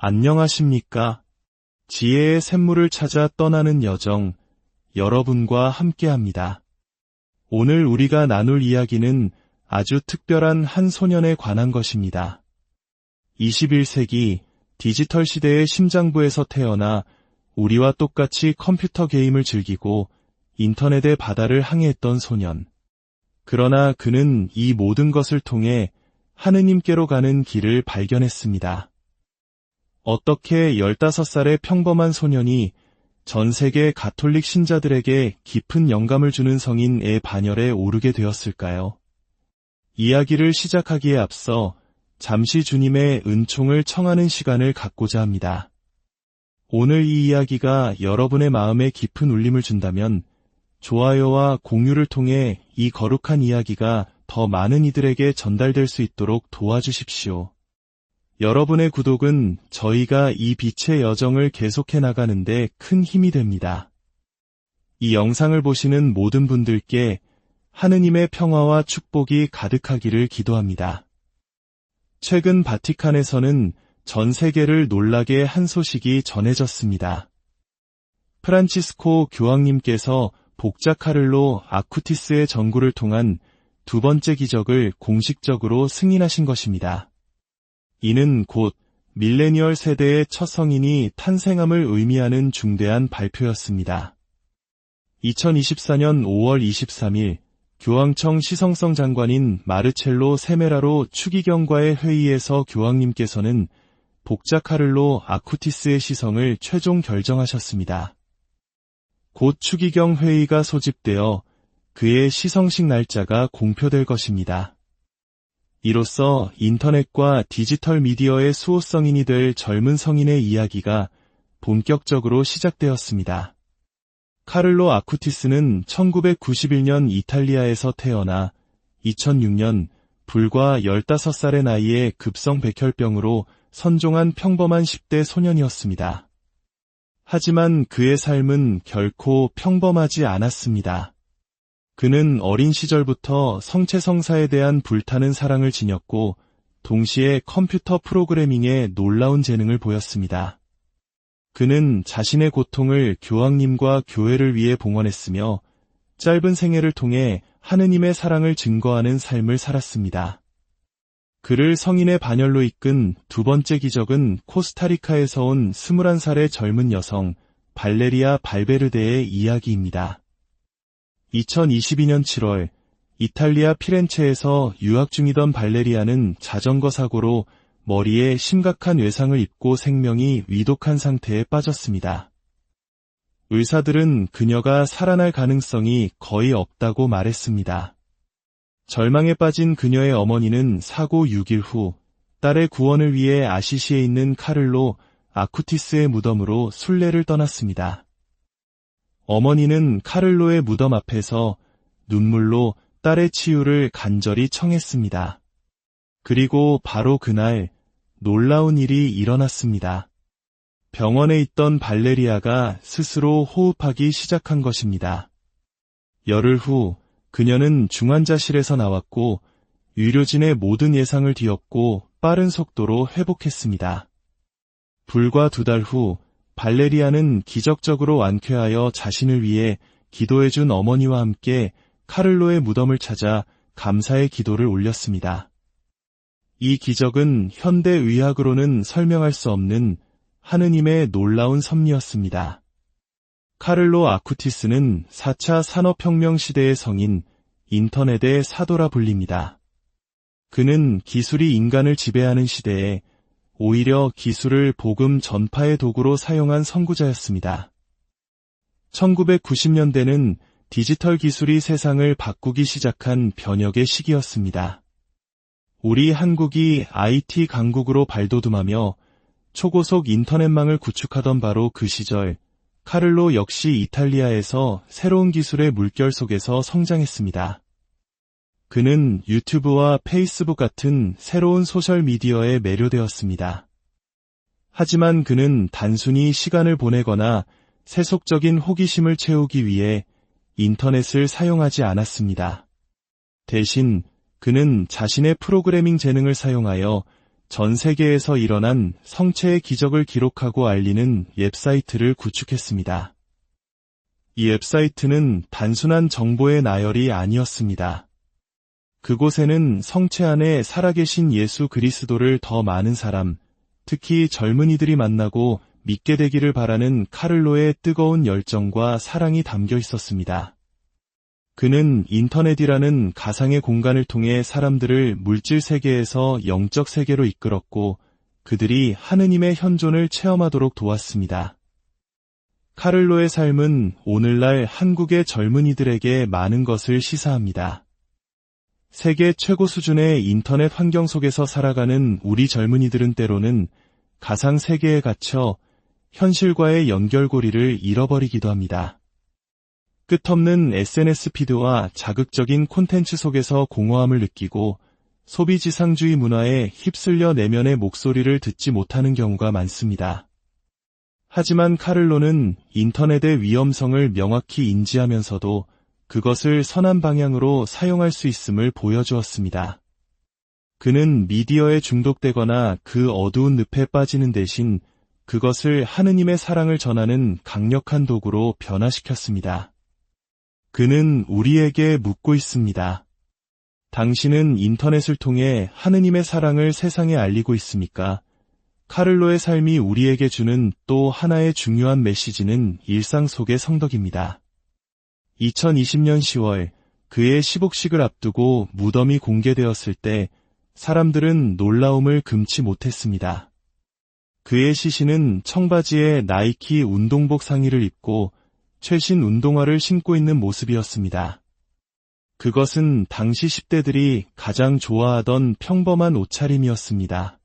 안녕하십니까? 지혜의 샘물을 찾아 떠나는 여정, 여러분과 함께합니다. 오늘 우리가 나눌 이야기는 아주 특별한 한 소년에 관한 것입니다. 21세기 디지털 시대의 심장부에서 태어나 우리와 똑같이 컴퓨터 게임을 즐기고 인터넷의 바다를 항해했던 소년. 그러나 그는 이 모든 것을 통해 하느님께로 가는 길을 발견했습니다. 어떻게 15살의 평범한 소년이 전 세계 가톨릭 신자들에게 깊은 영감을 주는 성인의 반열에 오르게 되었을까요? 이야기를 시작하기에 앞서 잠시 주님의 은총을 청하는 시간을 갖고자 합니다. 오늘 이 이야기가 여러분의 마음에 깊은 울림을 준다면 좋아요와 공유를 통해 이 거룩한 이야기가 더 많은 이들에게 전달될 수 있도록 도와주십시오. 여러분의 구독은 저희가 이 빛의 여정을 계속해 나가는데 큰 힘이 됩니다. 이 영상을 보시는 모든 분들께 하느님의 평화와 축복이 가득하기를 기도합니다. 최근 바티칸에서는 전 세계를 놀라게 한 소식이 전해졌습니다. 프란치스코 교황님께서 복자 카를로 아쿠티스의 전구를 통한 두 번째 기적을 공식적으로 승인하신 것입니다. 이는 곧 밀레니얼 세대의 첫 성인이 탄생함을 의미하는 중대한 발표였습니다. 2024년 5월 23일 교황청 시성성 장관인 마르첼로 세메라로 추기경과의 회의에서 교황님께서는 복자 카를로 아쿠티스의 시성을 최종 결정하셨습니다. 곧 추기경 회의가 소집되어 그의 시성식 날짜가 공표될 것입니다. 이로써 인터넷과 디지털 미디어의 수호성인이 될 젊은 성인의 이야기가 본격적으로 시작되었습니다. 카를로 아쿠티스는 1991년 이탈리아에서 태어나 2006년 불과 15살의 나이에 급성 백혈병으로 선종한 평범한 10대 소년이었습니다. 하지만 그의 삶은 결코 평범하지 않았습니다. 그는 어린 시절부터 성체성사에 대한 불타는 사랑을 지녔고 동시에 컴퓨터 프로그래밍에 놀라운 재능을 보였습니다. 그는 자신의 고통을 교황님과 교회를 위해 봉헌했으며 짧은 생애를 통해 하느님의 사랑을 증거하는 삶을 살았습니다. 그를 성인의 반열로 이끈 두 번째 기적은 코스타리카에서 온 21살의 젊은 여성 발레리아 발베르데의 이야기입니다. 2022년 7월 이탈리아 피렌체에서 유학 중이던 발레리아는 자전거 사고로 머리에 심각한 외상을 입고 생명이 위독한 상태에 빠졌습니다. 의사들은 그녀가 살아날 가능성이 거의 없다고 말했습니다. 절망에 빠진 그녀의 어머니는 사고 6일 후 딸의 구원을 위해 아시시에 있는 카를로 아쿠티스의 무덤으로 순례를 떠났습니다. 어머니는 카를로의 무덤 앞에서 눈물로 딸의 치유를 간절히 청했습니다. 그리고 바로 그날 놀라운 일이 일어났습니다. 병원에 있던 발레리아가 스스로 호흡하기 시작한 것입니다. 열흘 후 그녀는 중환자실에서 나왔고 의료진의 모든 예상을 뒤엎고 빠른 속도로 회복했습니다. 불과 두 달 후 발레리아는 기적적으로 완쾌하여 자신을 위해 기도해준 어머니와 함께 카를로의 무덤을 찾아 감사의 기도를 올렸습니다. 이 기적은 현대 의학으로는 설명할 수 없는 하느님의 놀라운 섭리였습니다. 카를로 아쿠티스는 4차 산업혁명 시대의 성인, 인터넷의 사도라 불립니다. 그는 기술이 인간을 지배하는 시대에 오히려 기술을 복음 전파의 도구로 사용한 선구자였습니다. 1990년대는 디지털 기술이 세상을 바꾸기 시작한 변혁의 시기였습니다. 우리 한국이 IT 강국으로 발돋움하며 초고속 인터넷망을 구축하던 바로 그 시절, 카를로 역시 이탈리아에서 새로운 기술의 물결 속에서 성장했습니다. 그는 유튜브와 페이스북 같은 새로운 소셜미디어에 매료되었습니다. 하지만 그는 단순히 시간을 보내거나 세속적인 호기심을 채우기 위해 인터넷을 사용하지 않았습니다. 대신 그는 자신의 프로그래밍 재능을 사용하여 전 세계에서 일어난 성체의 기적을 기록하고 알리는 웹사이트를 구축했습니다. 이 웹사이트는 단순한 정보의 나열이 아니었습니다. 그곳에는 성체 안에 살아계신 예수 그리스도를 더 많은 사람, 특히 젊은이들이 만나고 믿게 되기를 바라는 카를로의 뜨거운 열정과 사랑이 담겨 있었습니다. 그는 인터넷이라는 가상의 공간을 통해 사람들을 물질 세계에서 영적 세계로 이끌었고 그들이 하느님의 현존을 체험하도록 도왔습니다. 카를로의 삶은 오늘날 한국의 젊은이들에게 많은 것을 시사합니다. 세계 최고 수준의 인터넷 환경 속에서 살아가는 우리 젊은이들은 때로는 가상 세계에 갇혀 현실과의 연결고리를 잃어버리기도 합니다. 끝없는 SNS 피드와 자극적인 콘텐츠 속에서 공허함을 느끼고 소비 지상주의 문화에 휩쓸려 내면의 목소리를 듣지 못하는 경우가 많습니다. 하지만 카를로는 인터넷의 위험성을 명확히 인지하면서도 그것을 선한 방향으로 사용할 수 있음을 보여주었습니다. 그는 미디어에 중독되거나 그 어두운 늪에 빠지는 대신 그것을 하느님의 사랑을 전하는 강력한 도구로 변화시켰습니다. 그는 우리에게 묻고 있습니다. 당신은 인터넷을 통해 하느님의 사랑을 세상에 알리고 있습니까? 카를로의 삶이 우리에게 주는 또 하나의 중요한 메시지는 일상 속의 성덕입니다. 2020년 10월 그의 시복식을 앞두고 무덤이 공개되었을 때 사람들은 놀라움을 금치 못했습니다. 그의 시신은 청바지에 나이키 운동복 상의를 입고 최신 운동화를 신고 있는 모습이었습니다. 그것은 당시 10대들이 가장 좋아하던 평범한 옷차림이었습니다.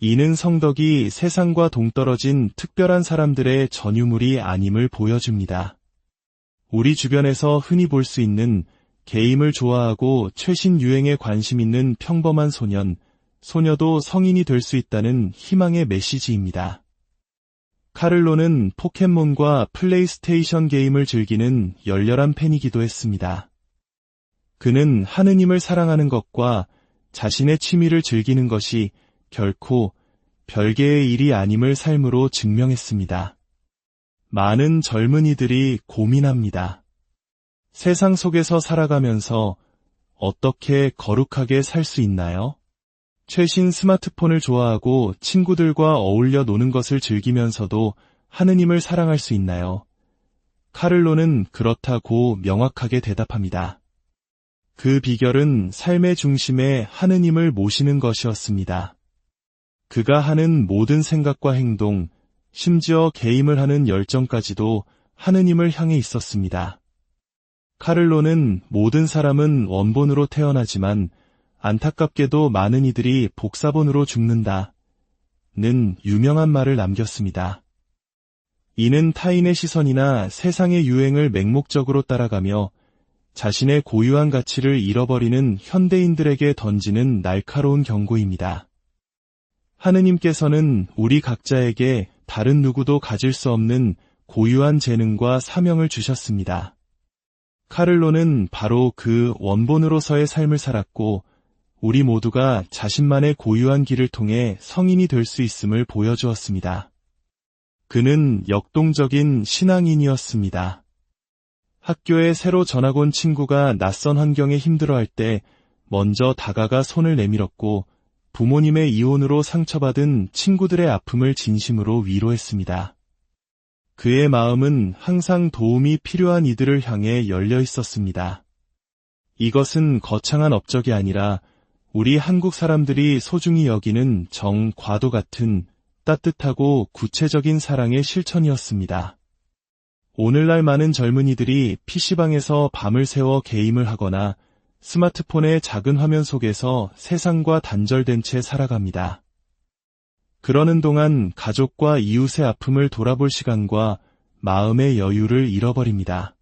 이는 성덕이 세상과 동떨어진 특별한 사람들의 전유물이 아님을 보여줍니다. 우리 주변에서 흔히 볼 수 있는 게임을 좋아하고 최신 유행에 관심 있는 평범한 소년, 소녀도 성인이 될 수 있다는 희망의 메시지입니다. 카를로는 포켓몬과 플레이스테이션 게임을 즐기는 열렬한 팬이기도 했습니다. 그는 하느님을 사랑하는 것과 자신의 취미를 즐기는 것이 결코 별개의 일이 아님을 삶으로 증명했습니다. 많은 젊은이들이 고민합니다. 세상 속에서 살아가면서 어떻게 거룩하게 살 수 있나요? 최신 스마트폰을 좋아하고 친구들과 어울려 노는 것을 즐기면서도 하느님을 사랑할 수 있나요? 카를로는 그렇다고 명확하게 대답합니다. 그 비결은 삶의 중심에 하느님을 모시는 것이었습니다. 그가 하는 모든 생각과 행동, 심지어 게임을 하는 열정까지도 하느님을 향해 있었습니다. 카를로는 모든 사람은 원본으로 태어나지만 안타깝게도 많은 이들이 복사본으로 죽는다. 는 유명한 말을 남겼습니다. 이는 타인의 시선이나 세상의 유행을 맹목적으로 따라가며 자신의 고유한 가치를 잃어버리는 현대인들에게 던지는 날카로운 경고입니다. 하느님께서는 우리 각자에게 다른 누구도 가질 수 없는 고유한 재능과 사명을 주셨습니다. 카를로는 바로 그 원본으로서의 삶을 살았고 우리 모두가 자신만의 고유한 길을 통해 성인이 될 수 있음을 보여주었습니다. 그는 역동적인 신앙인이었습니다. 학교에 새로 전학 온 친구가 낯선 환경에 힘들어할 때 먼저 다가가 손을 내밀었고 부모님의 이혼으로 상처받은 친구들의 아픔을 진심으로 위로했습니다. 그의 마음은 항상 도움이 필요한 이들을 향해 열려 있었습니다. 이것은 거창한 업적이 아니라 우리 한국 사람들이 소중히 여기는 정과도 같은 따뜻하고 구체적인 사랑의 실천이었습니다. 오늘날 많은 젊은이들이 PC방에서 밤을 새워 게임을 하거나 스마트폰의 작은 화면 속에서 세상과 단절된 채 살아갑니다. 그러는 동안 가족과 이웃의 아픔을 돌아볼 시간과 마음의 여유를 잃어버립니다.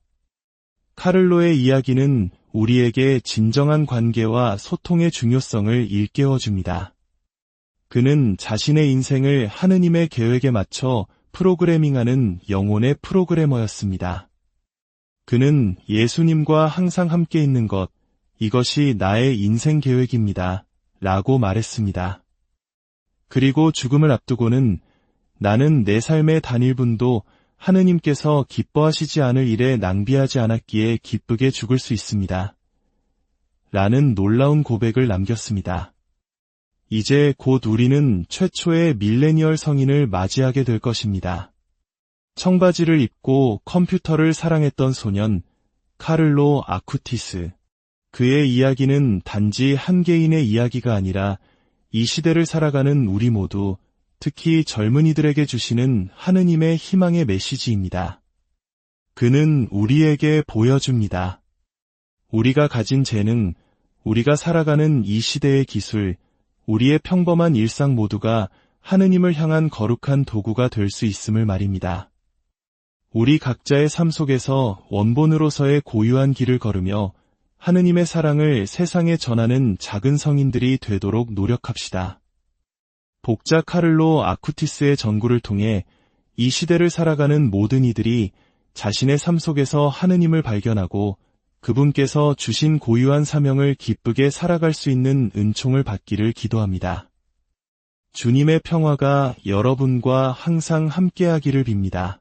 카를로의 이야기는 우리에게 진정한 관계와 소통의 중요성을 일깨워 줍니다. 그는 자신의 인생을 하느님의 계획에 맞춰 프로그래밍하는 영혼의 프로그래머였습니다. 그는 예수님과 항상 함께 있는 것, 이것이 나의 인생 계획입니다. 라고 말했습니다. 그리고 죽음을 앞두고는 나는 내 삶의 단일분도 하느님께서 기뻐하시지 않을 일에 낭비하지 않았기에 기쁘게 죽을 수 있습니다. 라는 놀라운 고백을 남겼습니다. 이제 곧 우리는 최초의 밀레니얼 성인을 맞이하게 될 것입니다. 청바지를 입고 컴퓨터를 사랑했던 소년 카를로 아쿠티스. 그의 이야기는 단지 한 개인의 이야기가 아니라 이 시대를 살아가는 우리 모두 특히 젊은이들에게 주시는 하느님의 희망의 메시지입니다. 그는 우리에게 보여줍니다. 우리가 가진 재능, 우리가 살아가는 이 시대의 기술, 우리의 평범한 일상 모두가 하느님을 향한 거룩한 도구가 될 수 있음을 말입니다. 우리 각자의 삶 속에서 원본으로서의 고유한 길을 걸으며 하느님의 사랑을 세상에 전하는 작은 성인들이 되도록 노력합시다. 복자 카를로 아쿠티스의 전구를 통해 이 시대를 살아가는 모든 이들이 자신의 삶 속에서 하느님을 발견하고 그분께서 주신 고유한 사명을 기쁘게 살아갈 수 있는 은총을 받기를 기도합니다. 주님의 평화가 여러분과 항상 함께하기를 빕니다.